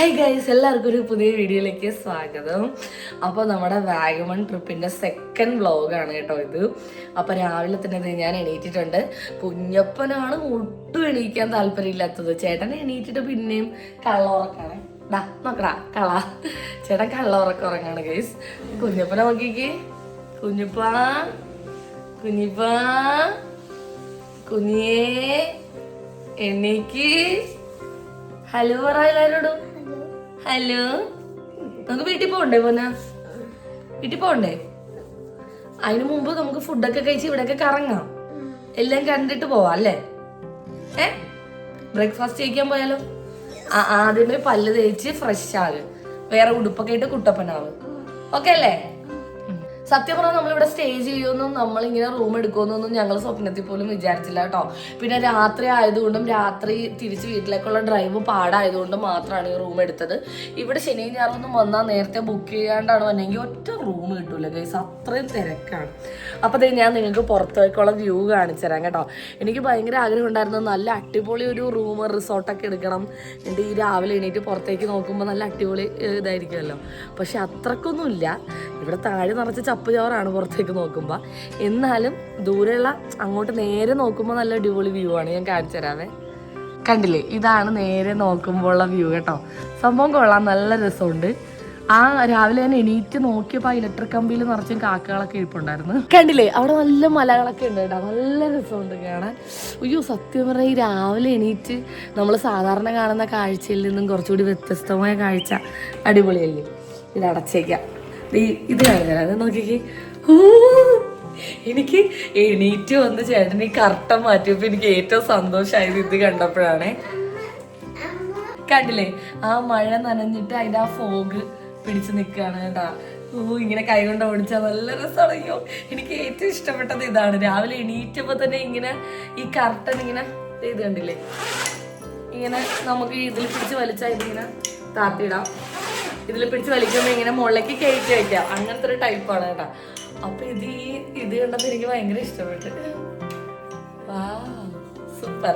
Hi guys എല്ലാവർക്കും ഒരു പുതിയ വീഡിയോയിലേക്ക് സ്വാഗതം. അപ്പോൾ നമ്മുടെ വാഗമൺ ട്രിപ്പിന്റെ സെക്കൻഡ് വ്ളോഗാണ് കേട്ടോ ഇത്. അപ്പോൾ രാവിലെ തന്നെ ഞാൻ എണീറ്റിട്ടുണ്ട്. കുഞ്ഞപ്പനാണ് ഒട്ടും എണീക്കാൻ താല്പര്യമില്ലാത്തത്. ചേട്ടൻ എണീറ്റിട്ട് പിന്നെയും കള്ളുറക്കാണ് ഡാ നോക്കടാ കള ചേട്ടൻ കള്ളുറക്കം ഉറങ്ങാണ് ഗൈസ് കുഞ്ഞപ്പനെ നോക്കിക്കേ. കുഞ്ഞപ്പാ കുഞ്ഞിപ്പ കുഞ്ഞിയേ എണീക്ക്. ഹലോ പറ എല്ലാരോടും ഹലോ? നമുക്ക് വീട്ടിൽ പോകണ്ടേ പോന്ന? വീട്ടിൽ പോകണ്ടേ അതിനു മുമ്പ് നമുക്ക് ഫുഡൊക്കെ കഴിച്ച് ഇവിടെയൊക്കെ കറങ്ങാം. എല്ലാം കണ്ടിട്ട് പോവാം അല്ലേ? ഏ? ബ്രേക്ക്ഫാസ്റ്റ് കഴിക്കാൻ പോയാലോ? ആദ്യമേ പല്ല് തേച്ച് ഫ്രഷ് ആകും. വേറെ ഉടുപ്പൊക്കെ ഇട്ട് കുട്ടപ്പനാവ്. ഓക്കെ അല്ലേ. സത്യം പറഞ്ഞാൽ നമ്മളിവിടെ സ്റ്റേ ചെയ്യുമെന്നും നമ്മളിങ്ങനെ റൂം എടുക്കുമെന്നൊന്നും ഞങ്ങൾ സ്വപ്നത്തിൽ പോലും വിചാരിച്ചില്ല കേട്ടോ. പിന്നെ രാത്രി ആയതുകൊണ്ടും രാത്രി തിരിച്ച് വീട്ടിലേക്കുള്ള ഡ്രൈവ് പാടായതുകൊണ്ടും മാത്രമാണ് ഈ റൂം എടുത്തത്. ഇവിടെ ശനിയും ഞായറൊന്നും വന്നാൽ നേരത്തെ ബുക്ക് ചെയ്യാണ്ടാണ് വന്നെങ്കിൽ ഒറ്റ റൂം കിട്ടൂല ഗൈസ് അത്രയും തിരക്കാണ്. അപ്പോൾ ഞാൻ നിങ്ങൾക്ക് പുറത്തേക്കുള്ള വ്യൂ കാണിച്ചു തരാം കേട്ടോ. എനിക്ക് ഭയങ്കര ആഗ്രഹം ഉണ്ടായിരുന്നു നല്ല അടിപൊളി ഒരു റൂം റിസോർട്ടൊക്കെ എടുക്കണം. എന്നിട്ട് ഈ രാവിലെ എണീറ്റ് പുറത്തേക്ക് നോക്കുമ്പോൾ നല്ല അടിപൊളി ഇതായിരിക്കുമല്ലോ. പക്ഷെ അത്രക്കൊന്നുമില്ല. ഇവിടെ താഴെ നിറച്ച് ചപ്പ് ചോറാണ് പുറത്തേക്ക് നോക്കുമ്പോൾ എന്നാലും ദൂരെയുള്ള അങ്ങോട്ട് നേരെ നോക്കുമ്പോൾ നല്ല അടിപൊളി വ്യൂ ആണ്. ഞാൻ കാണിച്ചു തരാവേ. കണ്ടില്ലേ? ഇതാണ് നേരെ നോക്കുമ്പോഴുള്ള വ്യൂ കേട്ടോ. സംഭവം കൊള്ളാം. നല്ല രസമുണ്ട്. ആ രാവിലെ ഞാൻ എണീറ്റ് നോക്കിയപ്പോൾ ആ ഇലക്ട്രിക് കമ്പിയിൽ നിറച്ചും കാക്കകളൊക്കെ ഇരിപ്പുണ്ടായിരുന്നു. കണ്ടില്ലേ? അവിടെ നല്ല മലകളൊക്കെ ഉണ്ട് കേട്ടോ. നല്ല രസമുണ്ട് കാണാൻ. അയ്യോ സത്യം പറഞ്ഞാൽ ഈ രാവിലെ എണീറ്റ് നമ്മൾ സാധാരണ കാണുന്ന കാഴ്ചയിൽ നിന്നും കുറച്ചുകൂടി വ്യത്യസ്തമായ കാഴ്ച. അടിപൊളിയല്ലേ? ഇത് അടച്ചേക്കാം. ഇത് കാണിച്ചാൽ നോക്കിക്കേ. ഊ, എനിക്ക് എണീറ്റ് വന്ന് ചേട്ടൻ ഈ കർട്ടൻ മാറ്റിയപ്പോൾ എനിക്ക് ഏറ്റവും സന്തോഷമായത് ഇത് കണ്ടപ്പോഴാണേ. കണ്ടില്ലേ? ആ മഴ നനഞ്ഞിട്ട് അതിന്റെ ആ ഫോഗ് പിടിച്ച് നിൽക്കുകയാണ് കേട്ടാ. ഓ ഇങ്ങനെ കൈ കൊണ്ട് ഓടിച്ചാൽ നല്ല രസമാണയ്യോ എനിക്ക് ഏറ്റവും ഇഷ്ടപ്പെട്ടത് ഇതാണ്. രാവിലെ എണീറ്റപ്പോൾ തന്നെ ഇങ്ങനെ ഈ കർട്ടൻ ഇങ്ങനെ ഇത് കണ്ടില്ലേ? ഇങ്ങനെ നമുക്ക് ഇതിൽ പിടിച്ച് വലിച്ചാൽ ഇതിങ്ങനെ താത്തിയിടാം. ഇതിൽ പിടിച്ച് വലിക്കുമ്പോൾ ഇങ്ങനെ മുകളിലേക്ക് കയറ്റി വയ്ക്കാം അങ്ങനത്തെ ഒരു ടൈപ്പാണ് കേട്ടാ. അപ്പൊ ഇത് ഈ ഇത് കണ്ടപ്പോൾ എനിക്ക് ഭയങ്കര ഇഷ്ടപ്പെട്ടു. വാ സൂപ്പർ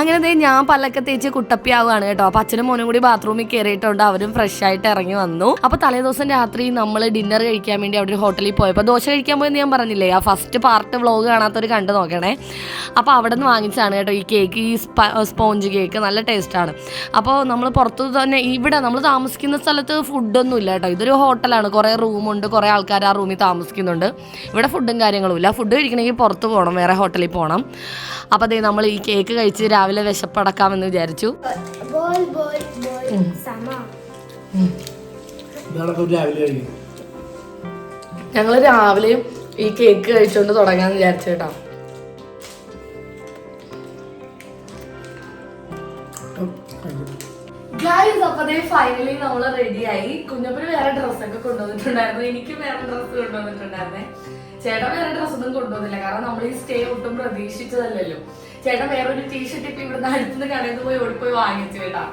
അങ്ങനെ ഞാൻ പല്ലൊക്കെ തേച്ച് കുട്ടപ്പിയാവുകയാണ് കേട്ടോ. അപ്പൊ അച്ഛനും മോനും കൂടി ബാത്റൂമിൽ കയറിയിട്ടുണ്ട് അവരും ഫ്രഷ് ആയിട്ട് ഇറങ്ങി വന്നു. അപ്പൊ തലേദിവസം രാത്രി നമ്മൾ ഡിന്നർ കഴിക്കാൻ വേണ്ടി അവിടെ ഒരു ഹോട്ടലിൽ പോയപ്പോൾ ദോശ കഴിക്കാൻ പോയെന്ന് ഞാൻ പറഞ്ഞില്ലേ? ആ ഫസ്റ്റ് പാർട്ട് വ്ളോഗ് കാണാത്തവർ കണ്ടു നോക്കണേ. അപ്പോൾ അവിടെ നിന്ന് വാങ്ങിച്ചാണ് കേട്ടോ ഈ കേക്ക് ഈ സ്പോഞ്ച് കേക്ക് നല്ല ടേസ്റ്റാണ് അപ്പോൾ നമ്മൾ പുറത്തു തന്നെ ഇവിടെ നമ്മൾ താമസിക്കുന്ന സ്ഥലത്ത് ഫുഡൊന്നും ഇല്ല കേട്ടോ. ഇതൊരു ഹോട്ടലാണ് കുറേ റൂമുണ്ട് കുറേ ആൾക്കാർ ആ റൂമിൽ താമസിക്കുന്നുണ്ട്. ഇവിടെ ഫുഡും കാര്യങ്ങളും ഇല്ല. ഫുഡ് കഴിക്കണമെങ്കിൽ പുറത്ത് പോകണം വേറെ ഹോട്ടലിൽ പോകണം അപ്പോൾ അതേ നമ്മൾ ഈ കേക്ക് കഴിച്ച് രാവിലെ വിശപ്പടക്കാമെന്ന് വിചാരിച്ചു. ഞങ്ങൾ രാവിലെ ഞങ്ങൾ രാവിലെയും ഈ കേക്ക് കഴിച്ചുകൊണ്ട് തുടങ്ങാന്ന് വിചാരിച്ചു കേട്ടോ ഗൈസ് അപ്പൊ ഫൈനലി നമ്മൾ റെഡിയായി കുഞ്ഞപ്പന് വേറെ ഡ്രസ്സൊക്കെ കൊണ്ടുവന്നിട്ടുണ്ടായിരുന്നു. എനിക്ക് വേറെ ഡ്രസ്സ് കൊണ്ടുവന്നിട്ടുണ്ടായിരുന്നേ. ചേട്ടൻ വേറെ ഡ്രസ്സൊന്നും കൊണ്ടുവന്നില്ല. കാരണം നമ്മൾ ഈ സ്റ്റേ ഒട്ടും പ്രതീക്ഷിച്ചതല്ലല്ലോ. ചേട്ടൻ വേറൊരു ടീഷർട്ട് ഇപ്പൊ ഇവിടുന്ന് അടുത്തുനിന്ന് കടയിൽ ഓടി പോയി വാങ്ങിച്ചു കേട്ടാ.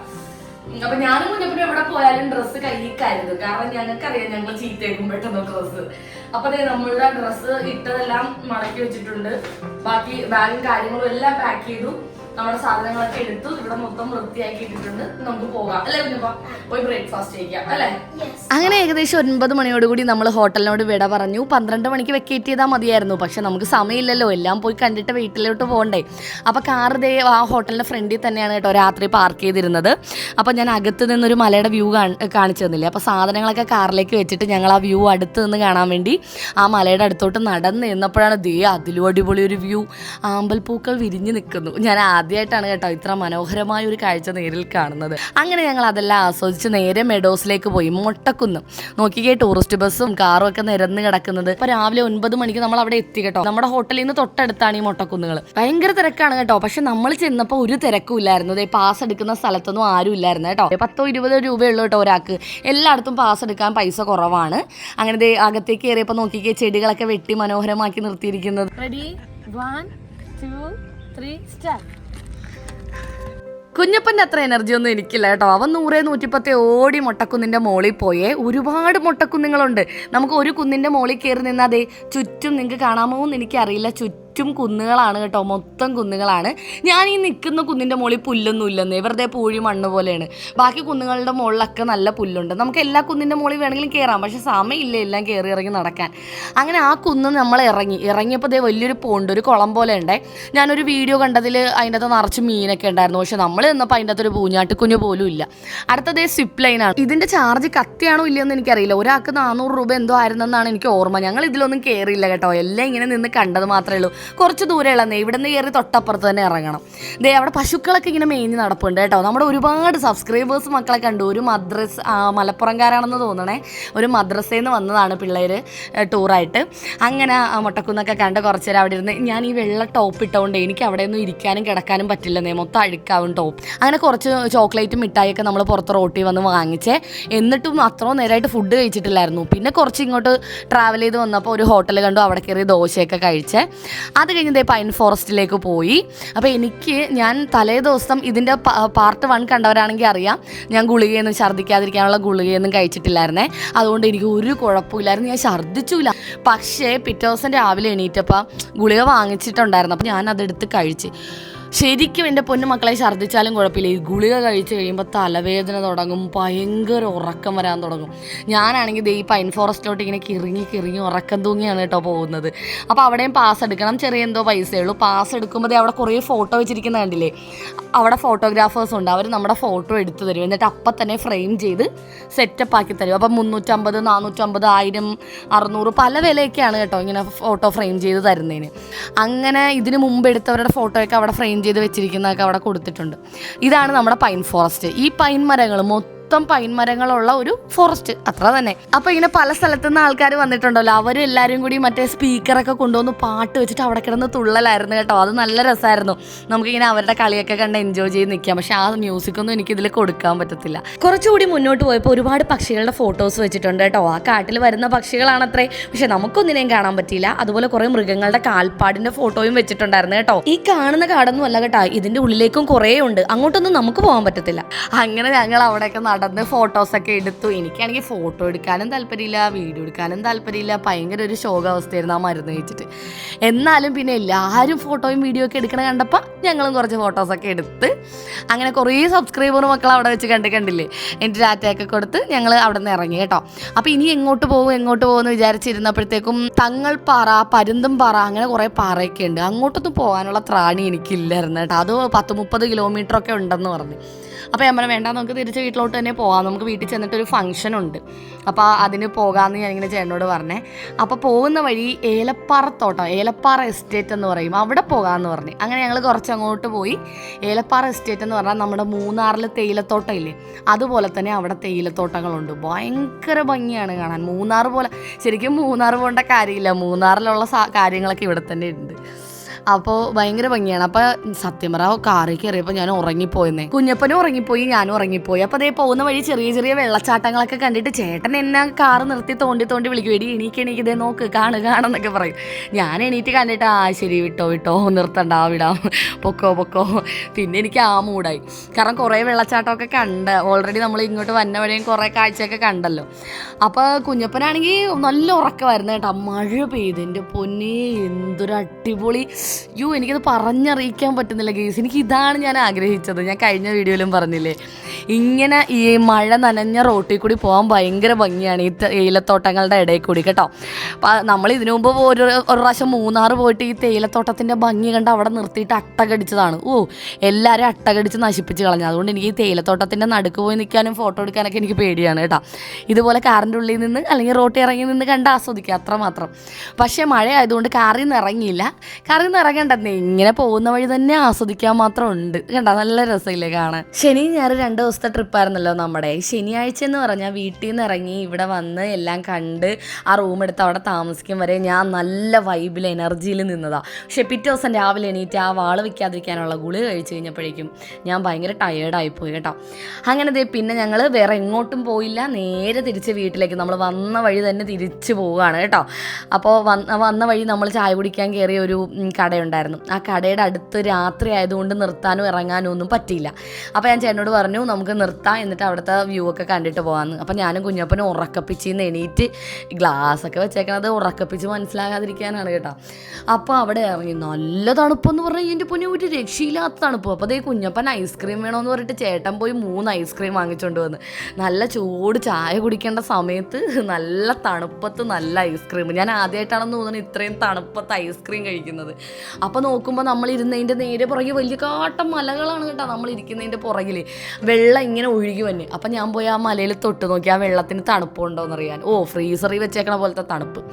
അപ്പൊ ഞാനും കുഞ്ഞപ്പനും എവിടെ പോയാലും ഡ്രസ്സ് കയ്യിൽ കരുതും കാരണം ഞങ്ങൾക്കറിയാം ഞങ്ങൾ ചീത്തേക്കും പെട്ടെന്ന് ഡ്രസ്സ് അപ്പൊ അതെ നമ്മളുടെ ഡ്രസ്സ് ഇട്ടതെല്ലാം മടക്കി വെച്ചിട്ടുണ്ട്. ബാക്കി ബാഗും കാര്യങ്ങളും എല്ലാം പാക്ക് ചെയ്തു. നമ്മുടെ സാധനങ്ങളൊക്കെ എടുത്തു ഇവിടെ മൊത്തം വൃത്തിയാക്കി ഇട്ടിട്ടുണ്ട്. നമുക്ക് പോകാം. അല്ലെ പോയി ബ്രേക്ക്ഫാസ്റ്റ് കഴിക്കാം. അല്ലെ? അങ്ങനെ ഏകദേശം ഒൻപത് മണിയോടുകൂടി നമ്മൾ ഹോട്ടലിനോട് വിട പറഞ്ഞു. പന്ത്രണ്ട് മണിക്ക് വെക്കേറ്റ് ചെയ്താൽ മതിയായിരുന്നു. പക്ഷെ നമുക്ക് സമയമില്ലല്ലോ. എല്ലാം പോയി കണ്ടിട്ട് വീട്ടിലോട്ട് പോകണ്ടേ. അപ്പോൾ കാർ ദേ ആ ഹോട്ടലിന്റെ ഫ്രണ്ടിൽ തന്നെയാണ് കേട്ടോ രാത്രി പാർക്ക് ചെയ്തിരുന്നത്. അപ്പോൾ ഞാൻ അകത്ത് നിന്നൊരു മലയുടെ വ്യൂ കാണിച്ചു തന്നില്ലേ? അപ്പോൾ സാധനങ്ങളൊക്കെ കാറിലേക്ക് വെച്ചിട്ട് ഞങ്ങൾ ആ വ്യൂ അടുത്ത് നിന്ന് കാണാൻ വേണ്ടി ആ മലയുടെ അടുത്തോട്ട് നടന്ന് നിന്നപ്പോഴാണ് ദേ അതിലും അടിപൊളി ഒരു വ്യൂ ആമ്പൽപ്പൂക്കൾ വിരിഞ്ഞ് നിൽക്കുന്നു. ഞാൻ ആദ്യമായിട്ടാണ് കേട്ടോ ഇത്ര മനോഹരമായ ഒരു കാഴ്ച നേരിൽ കാണുന്നത്. അങ്ങനെ ഞങ്ങൾ അതെല്ലാം ആസ്വദിച്ച് നേരെ മെഡോസിലേക്ക് പോയി. മുട്ടക്കുന്ന്. നോക്കിക്കേ ടൂറിസ്റ്റ് ബസ്സും കാറും ഒക്കെ നിരന്ന് കിടക്കുന്നത്. ഇപ്പൊ രാവിലെ ഒൻപത് മണിക്ക് നമ്മൾ അവിടെ എത്തി കേട്ടോ. നമ്മുടെ ഹോട്ടലിൽ നിന്ന് തൊട്ടടുത്താണ് ഈ മൊട്ടക്കുന്നുകൾ ഭയങ്കര തിരക്കാണ് കേട്ടോ. പക്ഷെ നമ്മൾ ചെന്നപ്പോൾ ഒരു തിരക്കും ഇല്ലായിരുന്നു. പാസ് എടുക്കുന്ന സ്ഥലത്തൊന്നും ആരും ഇല്ലായിരുന്നു കേട്ടോ. പത്തോ ഇരുപതോ രൂപയുള്ളൂ കേട്ടോ ഒരാൾക്ക്. എല്ലായിടത്തും പാസ് എടുക്കാൻ പൈസ കുറവാണ്. അങ്ങനെ അകത്തേക്ക് കയറിയപ്പോൾ നോക്കിക്കേ ചെടികളൊക്കെ വെട്ടി മനോഹരമാക്കി നിർത്തിയിരിക്കുന്നത്. Ready one two three start കുഞ്ഞപ്പന്റെ അത്ര എനർജി ഒന്നും എനിക്കില്ല കേട്ടോ. അവൻ നൂറേ നൂറ്റിപ്പത്തെ ഓടി മൊട്ടക്കുന്നിന്റെ മോളിൽ പോയേ. ഒരുപാട് മൊട്ടക്കുന്നുങ്ങളുണ്ട് നമുക്ക് ഒരു കുന്നിന്റെ മോളിൽ കയറി നിന്നാൽ അതെ ചുറ്റും നിങ്ങൾക്ക് കാണാമോ എന്ന് എനിക്കറിയില്ല. ചുറ്റും ചുറ്റും കുന്നുകളാണ് കേട്ടോ മൊത്തം കുന്നുകളാണ്. ഞാൻ ഈ നിൽക്കുന്ന കുന്നിന്റെ മുകളിൽ പുല്ലൊന്നും ഇല്ലെന്ന് വെറുതെ പൂഴി മണ്ണ് പോലെയാണ്. ബാക്കി കുന്നുകളുടെ മുകളിലൊക്കെ നല്ല പുല്ലുണ്ട്. നമുക്ക് എല്ലാ കുന്നിന്റെ മുകളിൽ വേണമെങ്കിലും കയറാം പക്ഷേ സമയമില്ല എല്ലാം കയറി ഇറങ്ങി നടക്കാൻ. അങ്ങനെ ആ കുന്ന് നമ്മൾ ഇറങ്ങി. ഇറങ്ങിയപ്പോൾ ഇതേ വലിയൊരു പോണ്ട് ഒരു കുളം പോലെ ഉണ്ടേ. ഞാനൊരു വീഡിയോ കണ്ടതിൽ അതിന്റെ അകത്ത് നിറച്ച് മീനൊക്കെ ഉണ്ടായിരുന്നു. പക്ഷെ നമ്മൾ നിന്നപ്പോൾ അതിന്റെ അകത്തൊരു പൂഞ്ഞാട്ടിക്കുഞ്ഞ് പോലും ഇല്ല. അടുത്തത് സ്വിപ്പ് ലൈനാണ് ഇതിന്റെ ചാർജ് കത്തിയാണോ ഇല്ലയെന്ന് എനിക്കറിയില്ല. ഒരാൾക്ക് നാനൂറ് രൂപ എന്തോ ആയിരുന്നെന്നാണ് എനിക്ക് ഓർമ്മ. ഞങ്ങൾ ഇതിലൊന്നും കയറിയില്ല കേട്ടോ. എല്ലാം ഇങ്ങനെ നിന്ന് കണ്ടത് മാത്രമേ ഉള്ളൂ. കുറച്ച് ദൂരെ ഇളന്നേ ഇവിടെ നിന്ന് കയറി തൊട്ടപ്പുറത്ത് തന്നെ ഇറങ്ങണം. ദേ അവിടെ പശുക്കളൊക്കെ ഇങ്ങനെ മേഞ്ഞ് നടപ്പുണ്ട് കേട്ടോ. നമ്മുടെ ഒരുപാട് സബ്സ്ക്രൈബേഴ്സ് മക്കളെ കണ്ടു. ഒരു മദ്രസ് മലപ്പുറംകാരാണെന്ന് തോന്നണേ. ഒരു മദ്രസയിൽ നിന്ന് വന്നതാണ് പിള്ളേർ ടൂറായിട്ട് അങ്ങനെ മുട്ടക്കുന്നൊക്കെ കണ്ട് കുറച്ച് നേരം അവിടെ ഇരുന്ന് ഞാൻ ഈ വെള്ള ടോപ്പ് ഇട്ടുകൊണ്ട് എനിക്ക് അവിടെ ഒന്നും ഇരിക്കാനും കിടക്കാനും പറ്റില്ലെന്നേ. മൊത്തം അഴുക്കാവും ടോപ്പ്. അങ്ങനെ കുറച്ച് ചോക്ലേറ്റും മിഠായിയൊക്കെ നമ്മൾ പുറത്ത് റോട്ടിൽ വന്ന് വാങ്ങിച്ചേ. എന്നിട്ടും അത്രയും നേരമായിട്ട് ഫുഡ് കഴിച്ചിട്ടില്ലായിരുന്നു. പിന്നെ കുറച്ച് ഇങ്ങോട്ട് ട്രാവൽ ചെയ്ത് വന്നപ്പോൾ ഒരു ഹോട്ടൽ കണ്ടു. അവിടെ കയറി ദോശയൊക്കെ കഴിച്ചേ. അത് കഴിഞ്ഞ് പൈൻ ഫോറസ്റ്റിലേക്ക് പോയി. അപ്പോൾ എനിക്ക് ഞാൻ തലേ ദിവസം ഇതിന്റെ പാർട്ട് വൺ കണ്ടവരാണെങ്കിൽ അറിയാം. ഞാൻ ഗുളികയൊന്നും ഛർദ്ദിക്കാതിരിക്കാനുള്ള ഗുളികയൊന്നും കഴിച്ചിട്ടില്ലായിരുന്നേ. അതുകൊണ്ട് എനിക്ക് ഒരു കുഴപ്പമില്ലായിരുന്നു. ഞാൻ ഛർദ്ദിച്ചില്ല. പക്ഷേ പിറ്റേ ദിവസം രാവിലെ എണീറ്റപ്പോൾ ഗുളിക വാങ്ങിച്ചിട്ടുണ്ടായിരുന്നു. അപ്പോൾ ഞാൻ അതെടുത്ത് കഴിച്ച്. ശരിക്കും എന്റെ പൊന്നു മക്കളെ ഛർദ്ദിച്ചാലും കുഴപ്പമില്ല. ഈ ഗുളിക കഴിച്ച് കഴിയുമ്പോൾ തലവേദന തുടങ്ങും ഭയങ്കര ഉറക്കം വരാൻ തുടങ്ങും. ഞാനാണെങ്കിൽ ഈ പൈൻ ഫോറസ്റ്റിലോട്ട് ഇങ്ങനെ കിറങ്ങി കിറങ്ങി ഉറക്കം തൂങ്ങിയാണ് കേട്ടോ പോകുന്നത്. അപ്പോൾ അവിടെയും പാസ് എടുക്കണം. ചെറിയ എന്തോ പൈസയേ ഉള്ളൂ. പാസ് എടുക്കുമ്പോൾ ദേ അവിടെ കുറേ ഫോട്ടോ വെച്ചിരിക്കുന്ന കണ്ടില്ലേ? അവിടെ ഫോട്ടോഗ്രാഫേഴ്സ് ഉണ്ട്. അവർ നമ്മുടെ ഫോട്ടോ എടുത്തു തരും. എന്നിട്ട് അപ്പം തന്നെ ഫ്രെയിം ചെയ്ത് സെറ്റപ്പ് ആക്കി തരും. അപ്പം മുന്നൂറ്റമ്പത് നാനൂറ്റമ്പത് ആയിരം അറുന്നൂറ് പല വിലയൊക്കെയാണ് കേട്ടോ ഇങ്ങനെ ഫോട്ടോ ഫ്രെയിം ചെയ്ത് തരുന്നതിന്. അങ്ങനെ ഇതിന് മുമ്പ് എടുത്തവരുടെ ഫോട്ടോയൊക്കെ അവിടെ ഫ്രെയിം ചെയ്ത് വെച്ചിരിക്കുന്നതൊക്കെ അവിടെ കൊടുത്തിട്ടുണ്ട്. ഇതാണ് നമ്മുടെ പൈൻ ഫോറസ്റ്റ്. ഈ പൈൻ മരങ്ങൾ മൊത്തം പൈൻ മരങ്ങളുള്ള ഒരു ഫോറസ്റ്റ്. അത്ര തന്നെ. അപ്പൊ ഇങ്ങനെ പല സ്ഥലത്തുനിന്ന് ആൾക്കാർ വന്നിട്ടുണ്ടല്ലോ. അവരും കൂടി മറ്റേ സ്പീക്കറൊക്കെ കൊണ്ടുവന്ന് പാട്ട് വെച്ചിട്ട് അവിടെ കിടന്ന് തുള്ളലായിരുന്നു കേട്ടോ. അത് നല്ല രസമായിരുന്നു നമുക്കിങ്ങനെ അവരുടെ കളിയൊക്കെ കണ്ട് എൻജോയ് ചെയ്ത് നിൽക്കാം പക്ഷെ ആ മ്യൂസിക് ഒന്നും എനിക്ക് ഇതിൽ കൊടുക്കാൻ പറ്റത്തില്ല. കുറച്ചുകൂടി മുന്നോട്ട് പോയപ്പോൾ ഒരുപാട് പക്ഷികളുടെ ഫോട്ടോസ് വെച്ചിട്ടുണ്ട് കേട്ടോ. ആ കാട്ടിൽ വരുന്ന പക്ഷികളാണത്രേ. പക്ഷെ നമുക്കൊന്നിനെയും കാണാൻ പറ്റിയില്ല. അതുപോലെ കുറെ മൃഗങ്ങളുടെ കാൽപ്പാടിന്റെ ഫോട്ടോയും വെച്ചിട്ടുണ്ടായിരുന്നു കേട്ടോ. ഈ കാണുന്ന കാടൊന്നും അല്ല കേട്ടോ. ഇതിന്റെ ഉള്ളിലേക്കും കുറേ ഉണ്ട്. അങ്ങോട്ടൊന്നും നമുക്ക് പോകാൻ പറ്റത്തില്ല. അങ്ങനെ ഞങ്ങൾ അവിടെയൊക്കെ നടന്ന് ഫോട്ടോസൊക്കെ എടുത്തു. എനിക്കാണെങ്കിൽ ഫോട്ടോ എടുക്കാനും താല്പര്യമില്ല വീഡിയോ എടുക്കാനും താല്പര്യമില്ല. ഭയങ്കര ഒരു ശോകാവസ്ഥയായിരുന്നു ആ മരുന്ന് കഴിച്ചിട്ട്. എന്നാലും പിന്നെ എല്ലാവരും ഫോട്ടോയും വീഡിയോ ഒക്കെ എടുക്കണ കണ്ടപ്പോൾ ഞങ്ങളും കുറച്ച് ഫോട്ടോസൊക്കെ എടുത്ത് അങ്ങനെ കുറേ സബ്സ്ക്രൈബർ മക്കൾ അവിടെ വെച്ച് കണ്ട് കണ്ടില്ലേ? എന്റെ ഡാറ്റയൊക്കെ കൊടുത്ത് ഞങ്ങൾ അവിടെ നിന്ന് ഇറങ്ങി കേട്ടോ. അപ്പോൾ ഇനി എങ്ങോട്ട് പോകും എങ്ങോട്ട് പോകുമെന്ന് വിചാരിച്ചിരുന്നപ്പോഴത്തേക്കും തങ്ങൾപ്പാറ പരുന്തുംപാറ അങ്ങനെ കുറേ പാറയൊക്കെ ഉണ്ട്. അങ്ങോട്ടൊന്നും പോകാനുള്ള ത്രാണി എനിക്കില്ലായിരുന്നു കേട്ടോ. അത് പത്ത് മുപ്പത് കിലോമീറ്റർ ഒക്കെ ഉണ്ടെന്ന് പറഞ്ഞു. അപ്പോൾ ഞാൻ പറഞ്ഞു വേണ്ട നമുക്ക് തിരിച്ച് വീട്ടിലോട്ട് പോകാം നമുക്ക് വീട്ടിൽ ചെന്നിട്ട് ഒരു ഫംഗ്ഷൻ ഉണ്ട്. അപ്പോൾ അതിന് പോകാമെന്ന് ഞാനിങ്ങനെ ചേട്ടനോട് പറഞ്ഞേ. അപ്പോൾ പോകുന്ന വഴി ഏലപ്പാറത്തോട്ടം ഏലപ്പാറ എസ്റ്റേറ്റ് എന്ന് പറയും. അവിടെ പോകാമെന്ന് പറഞ്ഞു. അങ്ങനെ ഞങ്ങൾ കുറച്ച് അങ്ങോട്ട് പോയി. ഏലപ്പാറ എസ്റ്റേറ്റ് എന്ന് പറഞ്ഞാൽ നമ്മുടെ മൂന്നാറിൽ തേയിലത്തോട്ടം ഇല്ലേ? അതുപോലെ തന്നെ അവിടെ തേയിലത്തോട്ടങ്ങളുണ്ട്. ഭയങ്കര ഭംഗിയാണ് കാണാൻ. മൂന്നാർ പോലെ ശരിക്കും മൂന്നാർ പോകേണ്ട കാര്യമില്ല. മൂന്നാറിലുള്ള കാര്യങ്ങളൊക്കെ ഇവിടെ തന്നെ ഉണ്ട്. അപ്പോൾ ഭയങ്കര ഭംഗിയാണ്. അപ്പോൾ സത്യം പറ കാറിൽ കയറിയപ്പോൾ ഞാൻ ഉറങ്ങിപ്പോയെന്നേ. കുഞ്ഞപ്പനും ഉറങ്ങിപ്പോയി ഞാനും ഉറങ്ങിപ്പോയി. അപ്പോൾ അതേ പോകുന്ന വഴി ചെറിയ ചെറിയ വെള്ളച്ചാട്ടങ്ങളൊക്കെ കണ്ടിട്ട് ചേട്ടൻ എന്നെ കാർ നിർത്തി തോണ്ടി തോണ്ടി വിളിക്കും. എടി എണീക്ക് എണീക്കിതേ നോക്ക് കാണു കാണുന്നൊക്കെ പറയും. ഞാൻ എണീറ്റ് കണ്ടിട്ട് ആ ശരി വിട്ടോ വിട്ടോ നിർത്തണ്ട വിടാം. പൊക്കോ പൊക്കോ. പിന്നെ എനിക്ക് ആ മൂടായി കാരണം കുറേ വെള്ളച്ചാട്ടമൊക്കെ കണ്ട് ഓൾറെഡി നമ്മൾ ഇങ്ങോട്ട് വന്ന വഴിയും കുറേ കാഴ്ചയൊക്കെ കണ്ടല്ലോ. അപ്പോൾ കുഞ്ഞപ്പനാണെങ്കിൽ നല്ല ഉറക്കമായിരുന്നു കേട്ടോ. മഴ പെയ്ത്. എന്റെ പൊന്നേ എന്തൊരു അടിപൊളി യോ എനിക്കത് പറഞ്ഞറിയിക്കാൻ പറ്റുന്നില്ല ഗേസ് എനിക്ക് ഇതാണ് ഞാൻ ആഗ്രഹിച്ചത്. ഞാൻ കഴിഞ്ഞ വീഡിയോയിലും പറഞ്ഞില്ലേ ഇങ്ങനെ ഈ മഴ നനഞ്ഞ റോട്ടിൽ കൂടി പോകാൻ ഭയങ്കര ഭംഗിയാണ് ഈ തേയിലത്തോട്ടങ്ങളുടെ ഇടയിൽ കൂടി കേട്ടോ. അപ്പം നമ്മൾ ഇതിനു മുമ്പ് ഒരു ഒരു പ്രാവശ്യം മൂന്നാർ പോയിട്ട് ഈ തേയിലത്തോട്ടത്തിന്റെ ഭംഗി കണ്ട് അവിടെ നിർത്തിയിട്ട് അട്ടകടിച്ചതാണ്. ഓ എല്ലാവരും അട്ടകടിച്ച് നശിപ്പിച്ച് കളഞ്ഞു. അതുകൊണ്ട് എനിക്ക് ഈ തേയിലത്തോട്ടത്തിന്റെ നടുക്ക് പോയി നിൽക്കാനും ഫോട്ടോ എടുക്കാനൊക്കെ എനിക്ക് പേടിയാണ് കേട്ടോ. ഇതുപോലെ കാറിന്റെ ഉള്ളിൽ നിന്ന് അല്ലെങ്കിൽ റോട്ടിൽ ഇറങ്ങി നിന്ന് കണ്ട് ആസ്വദിക്കുക അത്രമാത്രം. പക്ഷേ മഴ ആയതുകൊണ്ട് കാറിൽ നിന്ന് ഇറങ്ങിയില്ല. കാറിൽ നിന്ന് ഇറങ്ങണ്ടെന്നേ ഇങ്ങനെ പോകുന്ന വഴി തന്നെ ആസ്വദിക്കാൻ മാത്രം ഉണ്ട്. കണ്ട നല്ല രസമില്ലേ കാണാൻ. ശനി ഞായർ രണ്ട് ദിവസത്തെ ട്രിപ്പായിരുന്നല്ലോ നമ്മുടെ. ശനിയാഴ്ച എന്ന് പറഞ്ഞാൽ വീട്ടിൽ നിന്ന് ഇറങ്ങി ഇവിടെ വന്ന് എല്ലാം കണ്ട് ആ റൂം എടുത്ത് അവിടെ താമസിക്കും വരെ ഞാൻ നല്ല വൈബിൽ എനർജിയിൽ നിന്നതാ. പക്ഷെ പിറ്റേ ദിവസം രാവിലെ എണീറ്റ് ആ വാൾ വയ്ക്കാതിരിക്കാനുള്ള ഗുളിക കഴിച്ചു കഴിഞ്ഞപ്പോഴേക്കും ഞാൻ ഭയങ്കര ടയേർഡായി പോയി കേട്ടോ. അങ്ങനെ ദേ പിന്നെ ഞങ്ങൾ വേറെ എങ്ങോട്ടും പോയില്ല. നേരെ തിരിച്ച് വീട്ടിലേക്ക് നമ്മൾ വന്ന വഴി തന്നെ തിരിച്ചു പോവുകയാണ് കേട്ടോ. അപ്പോൾ വന്ന വഴി നമ്മൾ ചായ കുടിക്കാൻ കയറിയ ഒരു കട കടയുണ്ടായിരുന്നു. ആ കടയുടെ അടുത്ത് രാത്രി ആയതുകൊണ്ട് നിർത്താനും ഇറങ്ങാനും ഒന്നും പറ്റിയില്ല. അപ്പോൾ ഞാൻ ചേട്ടനോട് പറഞ്ഞു നമുക്ക് നിർത്താം. എന്നിട്ട് അവിടുത്തെ വ്യൂ ഒക്കെ കണ്ടിട്ട് പോകാമെന്ന് അപ്പോൾ ഞാനും കുഞ്ഞപ്പനും ഉറക്കപ്പിച്ചിന്ന് എണീറ്റ് ഗ്ലാസ് ഒക്കെ വെച്ചേക്കണത് ഉറക്കപ്പിച്ച് മനസ്സിലാകാതിരിക്കാനാണ് കേട്ടോ. അപ്പോൾ അവിടെ ഇറങ്ങി. നല്ല തണുപ്പെന്ന് പറഞ്ഞാൽ എന്റെ പൊന്നെ ഒരു രക്ഷയില്ലാത്ത തണുപ്പ്. അപ്പോൾ അതേ കുഞ്ഞപ്പൻ ഐസ്ക്രീം വേണമെന്ന് പറഞ്ഞിട്ട് ചേട്ടൻ പോയി മൂന്ന് ഐസ്ക്രീം വാങ്ങിച്ചുകൊണ്ട് വന്ന്. നല്ല ചൂട് ചായ കുടിക്കേണ്ട സമയത്ത് നല്ല തണുപ്പത്ത് നല്ല ഐസ്ക്രീം ഞാൻ ആദ്യമായിട്ടാണെന്ന് തോന്നുന്നത് ഇത്രയും തണുപ്പത്ത് ഐസ്ക്രീം കഴിക്കുന്നത്. അപ്പോൾ നോക്കുമ്പോൾ നമ്മൾ ഇരുന്നതിന്റെ നേരെ പുറകെ വലിയ കാട്ടം മലകളാണ് കേട്ടോ നമ്മൾ ഇരിക്കുന്നതിന്റെ പുറകിൽ വെള്ളം ഇങ്ങനെ ഒഴുകി വന്നെ. അപ്പം ഞാൻ പോയി ആ മലയിൽ തൊട്ട് നോക്കി. ആ വെള്ളത്തിന് തണുപ്പുണ്ടോ എന്നറിയാൻ. ഓ ഫ്രീസറിൽ വെച്ചേക്കണ പോലത്തെ തണുപ്പ്.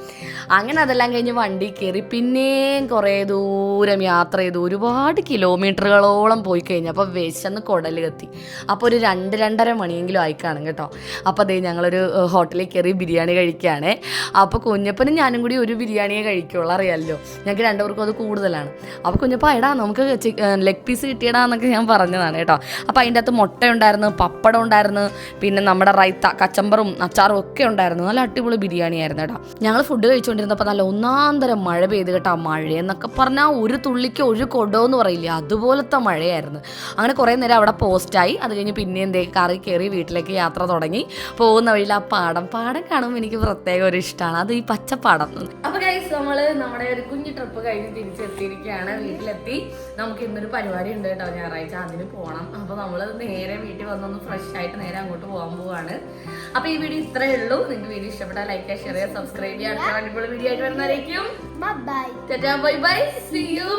അങ്ങനെ അതെല്ലാം കഴിഞ്ഞ് വണ്ടി കയറി പിന്നെയും കുറേ ദൂരം യാത്ര ചെയ്തു. ഒരുപാട് കിലോമീറ്ററുകളോളം പോയി കഴിഞ്ഞപ്പോൾ വിശന്ന് കുടൽ കത്തി അപ്പോൾ ഒരു രണ്ട് രണ്ടര മണിയെങ്കിലും ആയി കേട്ടോ. അപ്പോൾ അതേ ഞങ്ങളൊരു ഹോട്ടലിൽ കയറി ബിരിയാണി കഴിക്കുകയാണ് അപ്പോൾ കുഞ്ഞപ്പനും ഞാനും കൂടി ഒരു ബിരിയാണിയെ കഴിക്കുള്ളൂ. അറിയാമല്ലോ ഞങ്ങൾക്ക് രണ്ടുപേർക്കും അത് കൂടുതലാണ്. അപ്പോൾ കുഞ്ഞപ്പോൾ എടാ നമുക്ക് ലെഗ് പീസ് കിട്ടിയടാ എന്നൊക്കെ ഞാൻ പറഞ്ഞതാണ് കേട്ടോ. അപ്പോൾ അതിന്റെ അകത്ത് മുട്ട ഉണ്ടായിരുന്നു പപ്പടം ഉണ്ടായിരുന്നു പിന്നെ നമ്മുടെ റൈത്ത കച്ചമ്പറും അച്ചാറും ഒക്കെ ഉണ്ടായിരുന്നു. നല്ല അടിപൊളി ബിരിയാണി ആയിരുന്നു കേട്ടോ. ഞങ്ങൾ ഫുഡ് കഴിച്ചുകൊണ്ടിരുന്നപ്പോൾ നല്ല ഒന്നാന്തരം മഴ പെയ്ത് കേട്ടോ. മഴ എന്നൊക്കെ പറഞ്ഞാൽ ഒരു തുള്ളിക്ക് ഒരു കൊടോ എന്ന് പറയില്ലേ അതുപോലത്തെ മഴയായിരുന്നു. അങ്ങനെ കുറേ നേരം അവിടെ പോസ്റ്റായി അത് കഴിഞ്ഞ് പിന്നെ എന്തേ കറി കയറി വീട്ടിലേക്ക് യാത്ര തുടങ്ങി. പോകുന്ന വഴിയിൽ ആ പാടം പാടം കാണുമ്പോൾ എനിക്ക് പ്രത്യേക ഒരു ഇഷ്ടമാണ് അത് ഈ പച്ചപ്പാടം. ഗൈസ് നമ്മൾ നമ്മുടെ ഒരു കുഞ്ഞു ട്രിപ്പ് കഴിഞ്ഞ് തിരിച്ചെത്തിയിരിക്കുകയാണ്. വീട്ടിലെത്തി. നമുക്ക് ഇന്നൊരു പരിപാടി ഉണ്ട് കേട്ടോ. ഞായറാഴ്ച അതിന് പോകണം അപ്പോൾ നമ്മൾ നേരെ വീട്ടിൽ വന്നൊന്ന് ഫ്രഷ് ആയിട്ട് നേരെ അങ്ങോട്ട് പോകാൻ പോവാണ്. അപ്പോൾ ഈ വീഡിയോ ഇത്രയേ ഉള്ളൂ. നിങ്ങൾക്ക് വീഡിയോ ഇഷ്ടപ്പെട്ടാൽ ലൈക്ക് ചെയ്യുക ഷെയർ ചെയ്യുക സബ്സ്ക്രൈബ് ചെയ്യുക. അടുത്ത അടിപൊളി വീഡിയോ ആയിട്ട് വരുന്നതായിരിക്കും. Bye bye C U